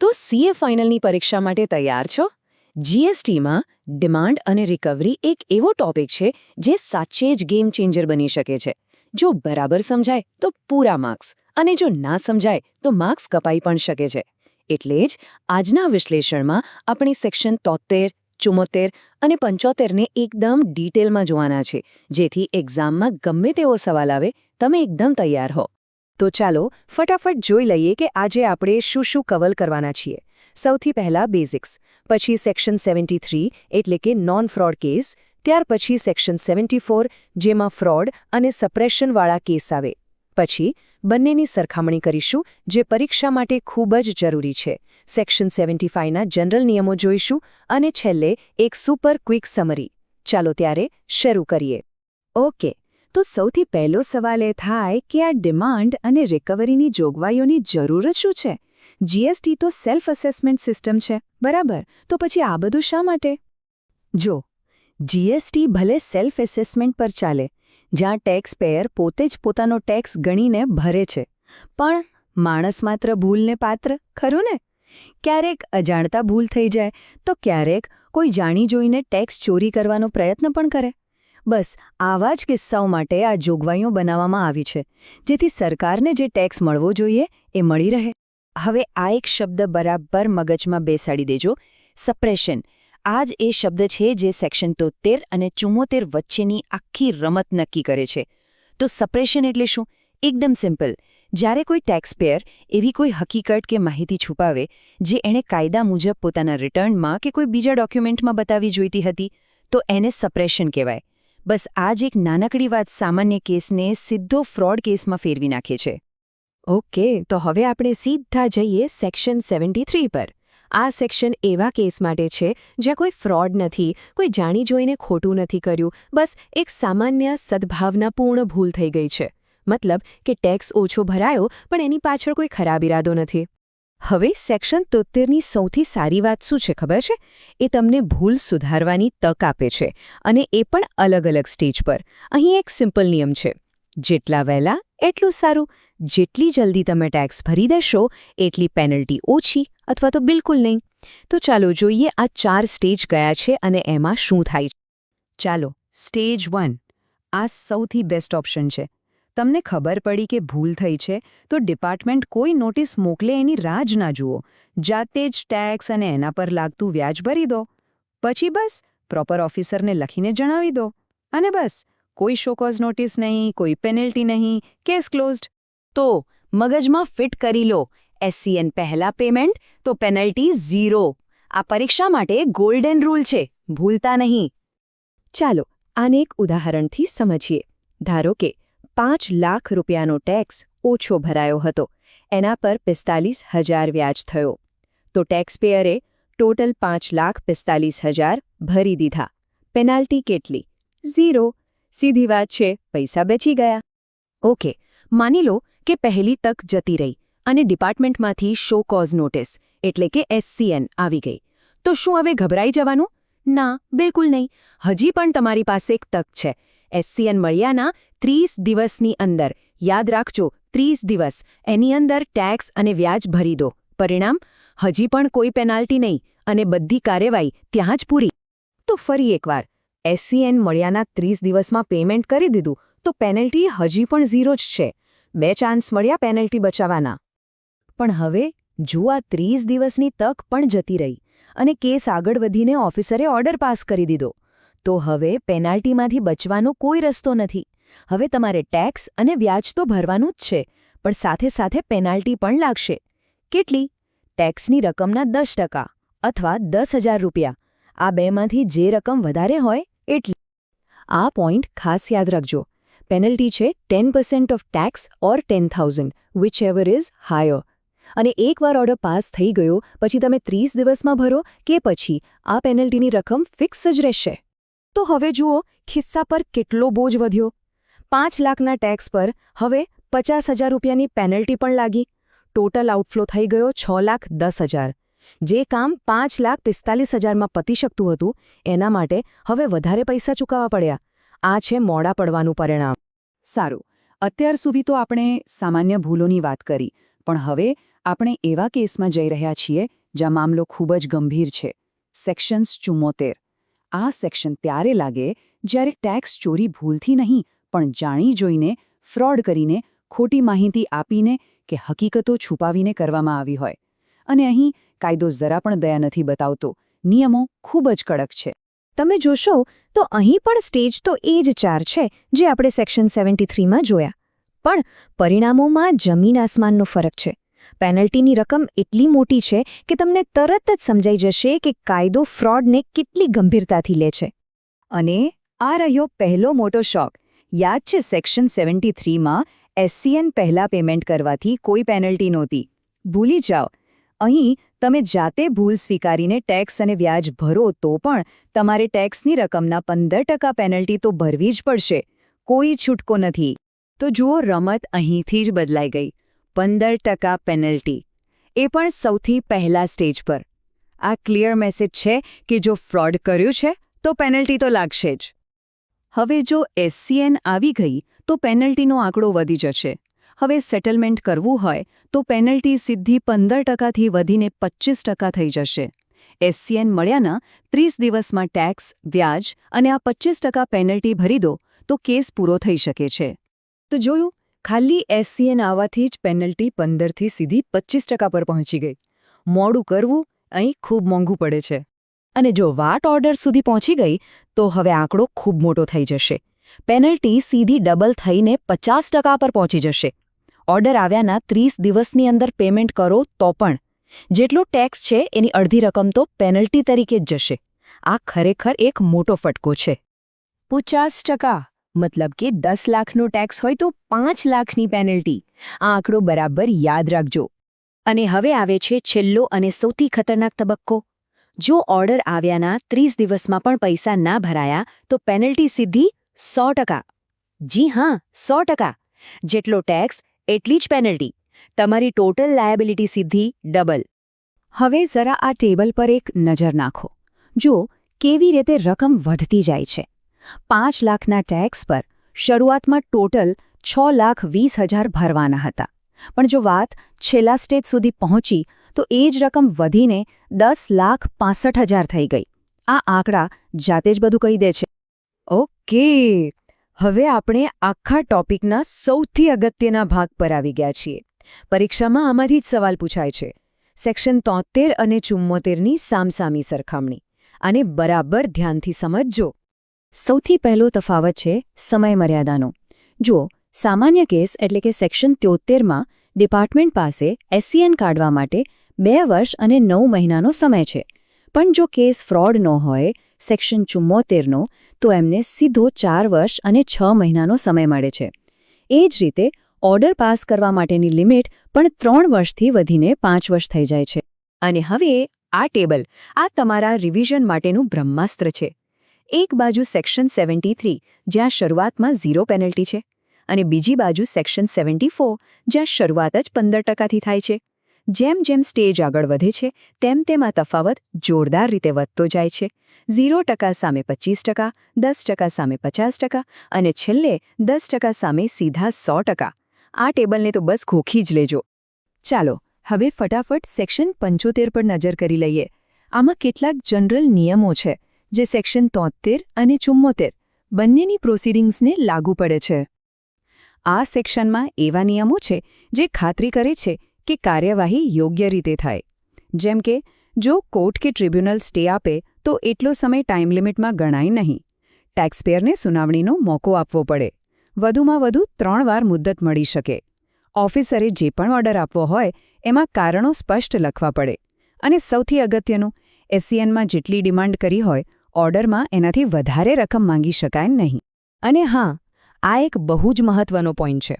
તો સીએ ફાઇનલની પરીક્ષા માટે તૈયાર છો? જીએસટીમાં ડિમાન્ડ અને રિકવરી એક એવો ટોપિક છે જે સાચે જ ગેમ ચેન્જર બની શકે છે. જો બરાબર સમજાય તો પૂરા માર્ક્સ અને જો ના સમજાય તો માર્ક્સ કપાઈ પણ શકે છે. એટલે જ આજના વિશ્લેષણમાં આપણે સેક્શન તોતેર ચુમ્મોતેર અને પંચોતેરને એકદમ ડિટેલમાં જોવાના છે. જેથી એક્ઝામમાં ગમે તેવો સવાલ આવે, તમે એકદમ તૈયાર હો. તો ચાલો ફટાફટ જોઈ લઈએ કે આજે આપણે શું શું કવર કરવાના છીએ. સૌથી પહેલા બેઝિક્સ, પછી સેક્શન સેવન્ટી એટલે કે નોન ફ્રોડ કેસ, ત્યાર પછી સેક્શન સેવન્ટી જેમાં ફ્રોડ અને સપ્રેશનવાળા કેસ આવે. પછી, બંનેની સરખામણી કરીશું, જે પરીક્ષા માટે ખૂબ જ જરૂરી છે. સેક્શન સેવન્ટી ફાઇવના જનરલ નિયમો જોઈશું અને છેલ્લે એક સુપર ક્વિક સમરી. ચાલો ત્યારે શરૂ કરીએ. ઓકે તો સૌથી પહેલો સવાલ એ થાય કે આ ડિમાન્ડ અને રિકવરીની જોગવાઈઓની જરૂર શું છે? જીએસટી તો સેલ્ફ અસેસમેન્ટ સિસ્ટમ છે, બરાબર? તો પછી આ બધું શા માટે? જો જીએસટી ભલે સેલ્ફ એસેસમેન્ટ પર ચાલે, જ્યાં ટેક્સ પેયર પોતે જ પોતાનો ટેક્સ ગણીને ભરે છે, પણ માણસ માત્ર ભૂલને પાત્ર, ખરું ને? ક્યારેક અજાણતા ભૂલ થઈ જાય, તો ક્યારેક કોઈ જાણી જોઈને ટેક્સ ચોરી કરવાનો પ્રયત્ન પણ કરે. બસ, આવા જ કિસ્સાઓ માટે આ જોગવાઈઓ બનાવવામાં આવી છે, જેથી સરકારને જે ટેક્સ મળવો જોઈએ એ મળી રહે. હવે આ એક શબ્દ બરાબર મગજમાં બેસાડી દેજો, સપ્રેશન. આ એ શબ્દ છે જે સેક્શન તોતેર અને ચુમ્મોતેર વચ્ચેની આખી રમત નક્કી કરે છે. તો સપ્રેશન એટલે શું? એકદમ સિમ્પલ. જ્યારે કોઈ ટેક્સપેયર એવી કોઈ હકીકત કે માહિતી છુપાવે, જે એણે કાયદા મુજબ પોતાના રિટર્નમાં કે કોઈ બીજા ડોક્યુમેન્ટમાં બતાવી જોઈતી હતી, તો એને સપ્રેશન કહેવાય. બસ આ જ એક નાનકડી વાત સામાન્ય કેસને સીધો ફ્રોડ કેસમાં ફેરવી નાખે છે. ઓકે, તો હવે આપણે સીધા જઈએ સેક્શન સેવન્ટી પર. આ સેક્શન એવા કેસ માટે છે જ્યાં કોઈ ફ્રોડ નથી, કોઈ જાણી જોઈને ખોટું નથી કર્યું, બસ એક સામાન્ય સદ્ભાવનાપૂર્ણ ભૂલ થઈ ગઈ છે. મતલબ કે ટેક્સ ઓછો ભરાયો, પણ એની પાછળ કોઈ ખરાબ ઇરાદો નથી. હવે સેક્શન તોતેરની સૌથી સારી વાત શું છે ખબર છે? એ તમને ભૂલ સુધારવાની તક આપે છે અને એ પણ અલગ અલગ સ્ટેજ પર. અહીં એક સિમ્પલ નિયમ છે. જેટલા વહેલા, એટલું સારું. જેટલી જલ્દી તમે ટેક્સ ભરી દેશો, એટલી પેનલ્ટી ઓછી અથવા તો બિલકુલ નહીં. તો ચાલો જોઈએ આ ચાર સ્ટેજ ગયા છે અને એમાં શું થાય ચાલો, સ્ટેજ વન, આ સૌથી બેસ્ટ ઓપ્શન છે. તમને ખબર પડી કે ભૂલ થઈ છે, તો ડિપાર્ટમેન્ટ કોઈ નોટિસ મોકલે એની રાહ જ ના જુઓ. જાતે જ ટેક્સ અને એના પર લાગતું વ્યાજ ભરી દો. પછી બસ, પ્રોપર ઓફિસરને લખીને જણાવી દો. અને બસ, કોઈ શોકોઝ નોટિસ નહીં, કોઈ પેનલ્ટી નહીં, કેસ ક્લોઝડ. તો, મગજમાં ફિટ કરી લો. એસસીએન પહેલા પેમેન્ટ, તો પેનલ્ટી ઝીરો. આ પરીક્ષા માટે ગોલ્ડન રૂલ છે. ભૂલતા નહીં. ચાલો, આને એક ઉદાહરણથી સમજીએ. ધારો કે પાંચ લાખ રૂપિયાનો ટેક્સ ઓછો ભરાયો હતો. એના પર પિસ્તાલીસ હજાર વ્યાજ થયો. તો ટેક્સપેયરે ટોટલ પાંચ લાખ પિસ્તાલીસ હજાર ભરી દીધા. પેનાલ્ટી કેટલી? ઝીરો. સીધી વાત છે, પૈસા બચી ગયા. ઓકે, માની લો કે પહેલી તક જતી રહી અને ડિપાર્ટમેન્ટમાંથી શો કોઝ નોટિસ, એટલે કે એસસીએન આવી ગઈ. તો શું હવે ગભરાઈ જવાનું? ના, બિલકુલ નહીં. હજી પણ તમારી પાસે એક તક છે. એસસીએન મળ્યાના ત્રીસ દિવસની અંદર. યાદ રાખજો, ત્રીસ દિવસ. એની અંદર ટેક્સ અને વ્યાજ ભરી દો. પરિણામ? હજી પણ કોઈ પેનાલ્ટી નહીં અને બધી કાર્યવાહી ત્યાં જ પૂરી. તો ફરી એકવાર. એસસીએન મળ્યાના ત્રીસ દિવસમાં પેમેન્ટ કરી દીધું, તો પેનલ્ટી હજી પણ ઝીરો જ છે. બે ચાન્સ મળ્યા પેનલ્ટી બચાવવાના. પણ હવે, જો આ ત્રીસ દિવસની તક પણ જતી રહી અને કેસ આગળ વધીને ઓફિસરે ઓર્ડર પાસ કરી દીધો, તો હવે પેનાલ્ટીમાંથી બચવાનો કોઈ રસ્તો નથી. હવે તમારે ટેક્સ અને વ્યાજ તો ભરવાનું જ છે, પણ સાથે સાથે પેનાલ્ટી પણ લાગશે. કેટલી? ટેક્સની રકમના દસ ટકા અથવા દસ હજાર રૂપિયા. આ બેમાંથી જે રકમ વધારે હોય એટલી. આ પોઈન્ટ ખાસ યાદ રાખજો. પેનલ્ટી છે ten percent of tax or ten thousand whichever is higher અને એકવાર ઓર્ડર પાસ થઈ ગયો, પછી તમે ત્રીસ દિવસમાં ભરો કે પછી આ પેનલ્ટીની રકમ ફિક્સ જ રહેશે. તો હવે જુઓ, ખિસ્સા પર કેટલો બોજ વધ્યો. પાંચ લાખના ટેક્સ પર હવે પચાસ હજાર રૂપિયાની પેનલ્ટી પણ લાગી. ટોટલ આઉટફ્લો થઈ ગયો છ લાખ દસ હજાર. જે કામ પાંચ લાખ પિસ્તાલીસ હજારમાં પતી શકતું હતું, એના માટે હવે વધારે પૈસા ચૂકવવા પડ્યા. આ છે મોડા પડવાનું પરિણામ. સારું, અત્યાર સુધી તો આપણે સામાન્ય ભૂલોની વાત કરી, પણ હવે આપણે એવા કેસમાં જઈ રહ્યા છીએ, જ્યાં મામલો ખૂબ જ ગંભીર છે. સેક્શન્સ ચુમ્મોતેર. આ સેક્શન ત્યારે લાગે, જ્યારે ટેક્સ ચોરી ભૂલથી નહીં પણ જાણી જોઈને, ફ્રોડ કરીને, ખોટી માહિતી આપીને કે હકીકતો છુપાવીને કરવામાં આવી હોય. અને અહીં કાયદો જરા પણ દયા નથી બતાવતો. નિયમો ખૂબ જ કડક છે. તમે જોશો, તો અહીં પણ સ્ટેજ તો એ જ ચાર છે જે આપણે સેક્શન સેવન્ટી થ્રીમાં જોયા. પણ પરિણામોમાં જમીન આસમાનનો ફરક છે. પેનલ્ટીની રકમ એટલી મોટી છે કે તમને તરત જ સમજાઈ જશે કે કાયદો ફ્રોડને કેટલી ગંભીરતાથી લે છે. અને આ રહ્યો પહેલો મોટો શોક. યાદ છે સેક્શન સેવન્ટી થ્રીમાં એસસીએન પહેલાં પેમેન્ટ કરવાથી કોઈ પેનલ્ટી નહોતી. ભૂલી જાઓ. અહીં તમે જાતે ભૂલ સ્વીકારીને ટેક્સ અને વ્યાજ ભરો તો પણ તમારે ટેક્સની રકમના પંદર ટકા પેનલ્ટી તો ભરવી જ પડશે. કોઈ છૂટકો નથી. તો જુઓ રમત અહીંથી જ બદલાઈ ગઈ. પંદર ટકા પેનલ્ટી. એ પણ સૌથી પહેલા સ્ટેજ પર. આ ક્લિયર મેસેજ છે કે જો ફ્રોડ કર્યું છે, તો પેનલ્ટી તો લાગશે જ. હવે જો એસસીએન આવી ગઈ, તો પેનલ્ટીનો આંકડો વધી જશે. હવે સેટલમેન્ટ કરવું હોય, તો પેનલ્ટી સીધી પંદર ટકાથી વધીને પચીસ ટકા થઈ જશે. એસસીએન મળ્યાના ત્રીસ દિવસમાં ટેક્સ, વ્યાજ અને આ પચીસ ટકા પેનલ્ટી ભરી દો, તો કેસ પૂરો થઈ શકે છે. તો જોયું, ખાલી એસસીએન આવવાથી જ પેનલ્ટી પંદરથી સીધી પચીસ ટકા પર પહોંચી ગઈ. મોડું કરવું અહીં ખૂબ મોંઘું પડે છે. અને જો વાટ ઓર્ડર સુધી પહોંચી ગઈ, તો હવે આંકડો ખૂબ મોટો થઈ જશે. પેનલ્ટી સીધી ડબલ થઈને પચાસ ટકા પર પહોંચી જશે. ઓર્ડર આવ્યાના ત્રીસ દિવસની અંદર પેમેન્ટ કરો તો પણ. જેટલો ટેક્સ છે, એની અડધી રકમ તો પેનલ્ટી તરીકે જ જશે. આ ખરેખર એક મોટો ફટકો છે. પચાસ ટકા, મતલબ કે દસ લાખનો ટેક્સ હોય તો પાંચ લાખની પેનલ્ટી. આ આંકડો બરાબર યાદ રાખજો. અને હવે આવે છે છેલ્લો અને સૌથી ખતરનાક તબક્કો. જો ઓર્ડર આવ્યાના ત્રીસ દિવસમાં પણ પૈસા ના ભરાયા, તો પેનલ્ટી સીધી સો જી હા, સો જેટલો ટેક્સ, એટલી જ પેનલ્ટી. તમારી ટોટલ લાયબિલિટી સીધી ડબલ. હવે જરા આ ટેબલ પર એક નજર નાખો. જુઓ, કેવી રીતે રકમ વધતી જાય છે. પાંચ લાખના ટેક્સ પર શરૂઆતમાં ટોટલ છ લાખ વીસ હજાર ભરવાના હતા. પણ જો વાત છેલ્લા સ્ટેજ સુધી પહોંચી તો એ જ રકમ વધીને દસ લાખ પાસઠ હજાર થઈ ગઈ. આ આંકડા જાતે જ બધું કહી દે છે. ઓકે, હવે આપણે આખા ટોપિકના સૌથી અગત્યના ભાગ પર આવી ગયા છીએ. પરીક્ષામાં આમાંથી જ સવાલ પૂછાય છે. સેક્શન તોતેર અને ચુમ્મોતેરની સામસામી સરખામણી. આને બરાબર ધ્યાનથી સમજજો. સૌથી પહેલો તફાવત છે સમય મર્યાદાનો જુઓ, સામાન્ય કેસ એટલે કે સેક્શન ત્યોતેરમાં ડિપાર્ટમેન્ટ પાસે એસસીએન કાઢવા માટે બે વર્ષ અને નવ મહિનાનો સમય છે. પણ જો કેસ ફ્રોડ ન હોય, સેક્શન ચુમ્મોતેરનો, તો એમને સીધો ચાર વર્ષ અને છ મહિનાનો સમય મળે છે. એ જ રીતે, ઓર્ડર પાસ કરવા માટેની લિમિટ પણ ત્રણ વર્ષથી વધીને પાંચ વર્ષ થઈ જાય છે. અને હવે આ ટેબલ, આ તમારા રિવિઝન માટેનું બ્રહ્માસ્ત્ર છે. એક બાજુ સેક્શન સેવન્ટી થ્રી, જ્યાં શરૂઆતમાં ઝીરો પેનલ્ટી છે. અને બીજી બાજુ સેક્શન સેવન્ટી જ્યાં શરૂઆત જ પંદર ટકાથી થાય છે. જેમ જેમ સ્ટેજ આગળ વધે છે, તેમ તેમ તફાવત જોરદાર રીતે વધતો જાય છે. ઝીરો ટકા સામે પચીસ ટકા, દસ ટકા સામે પચાસ ટકા અને છેલ્લે દસ ટકા સામે સીધા સો ટકા. આ ટેબલને તો બસ ઘોખી જ લેજો. ચાલો, હવે ફટાફટ સેક્શન પંચોતેર પર નજર કરી લઈએ. આમાં કેટલાક જનરલ નિયમો છે, જે સેક્શન તોતેર અને ચુમ્મોતેર બંનેની પ્રોસિડિંગ્સને લાગુ પડે છે. આ સેક્શનમાં એવા નિયમો છે જે ખાતરી કરે છે કે કાર્યવાહી યોગ્ય રીતે થાય. જેમ કે, જો કોર્ટ કે ટ્રિબ્યુનલ સ્ટે આપે, તો એટલો સમય ટાઈમ લિમિટમાં ગણાય નહીં. ટેક્સપેયરને સુનાવણીનો મોકો આપવો પડે. વધુમાં વધુ ત્રણ વાર મુદ્દત મળી શકે. ઓફિસરે જે પણ ઓર્ડર આપવો હોય, એમાં કારણો સ્પષ્ટ લખવા પડે. અને સૌથી અગત્યનું એસસીએનમાં જેટલી ડિમાન્ડ કરી હોય, ઓર્ડરમાં એનાથી વધારે રકમ માંગી શકાય નહીં. અને હા આ એક બહુ જ મહત્વનો પોઈન્ટ છે.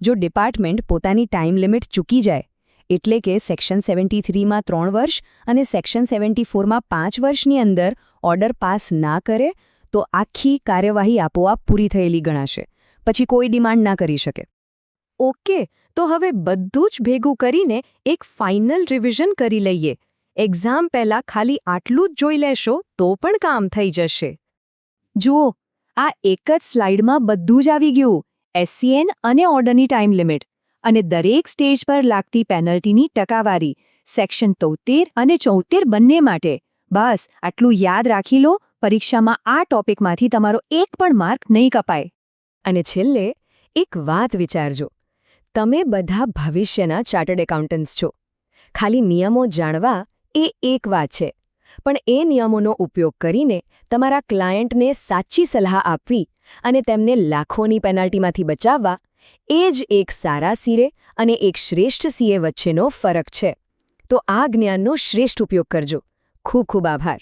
જો ડિપાર્ટમેન્ટ પોતાની ટાઈમ લિમિટ ચૂકી જાય, એટલે કે સેક્શન સેવન્ટી થ્રીમાં ત્રણ વર્ષ અને સેક્શન સેવન્ટી ફોરમાં પાંચ વર્ષની અંદર ઓર્ડર પાસ ના કરે, તો આખી કાર્યવાહી આપોઆપ પૂરી થયેલી ગણાશે. પછી કોઈ ડિમાન્ડ ના કરી શકે. ઓકે તો હવે બધું જ ભેગું કરીને એક ફાઇનલ રિવિઝન કરી લઈએ. એક્ઝામ પહેલાં ખાલી આટલું જ જોઈ લેશો તો પણ કામ થઈ જશે. જુઓ આ એક જ સ્લાઇડમાં બધું જ આવી ગયું. એસસીએન અને ઓર્ડરની ટાઈમ લિમિટ. અને દરેક સ્ટેજ પર લાગતી પેનલ્ટીની ટકાવારી. સેક્શન તોતેર અને ચોતેર બંને માટે. બસ, આટલું યાદ રાખી લો, પરીક્ષામાં આ ટોપિકમાંથી તમારો એક પણ માર્ક નહીં કપાય. અને છેલ્લે, એક વાત વિચારજો. તમે બધા ભવિષ્યના ચાર્ટર્ડ એકાઉન્ટન્ટ્સ છો. ખાલી નિયમો જાણવા એ એક વાત છે. પણ એ નિયમોનો ઉપયોગ કરીને તમારા ક્લાયન્ટને સાચી સલાહ આપવી અને તેમને લાખોની પેનાલ્ટીમાંથી બચાવવા, એ જ એક સારા સીરે અને એક શ્રેષ્ઠ સીએ વચ્ચેનો ફરક છે. તો આ જ્ઞાનનો શ્રેષ્ઠ ઉપયોગ કરજો. ખૂબ ખૂબ આભાર.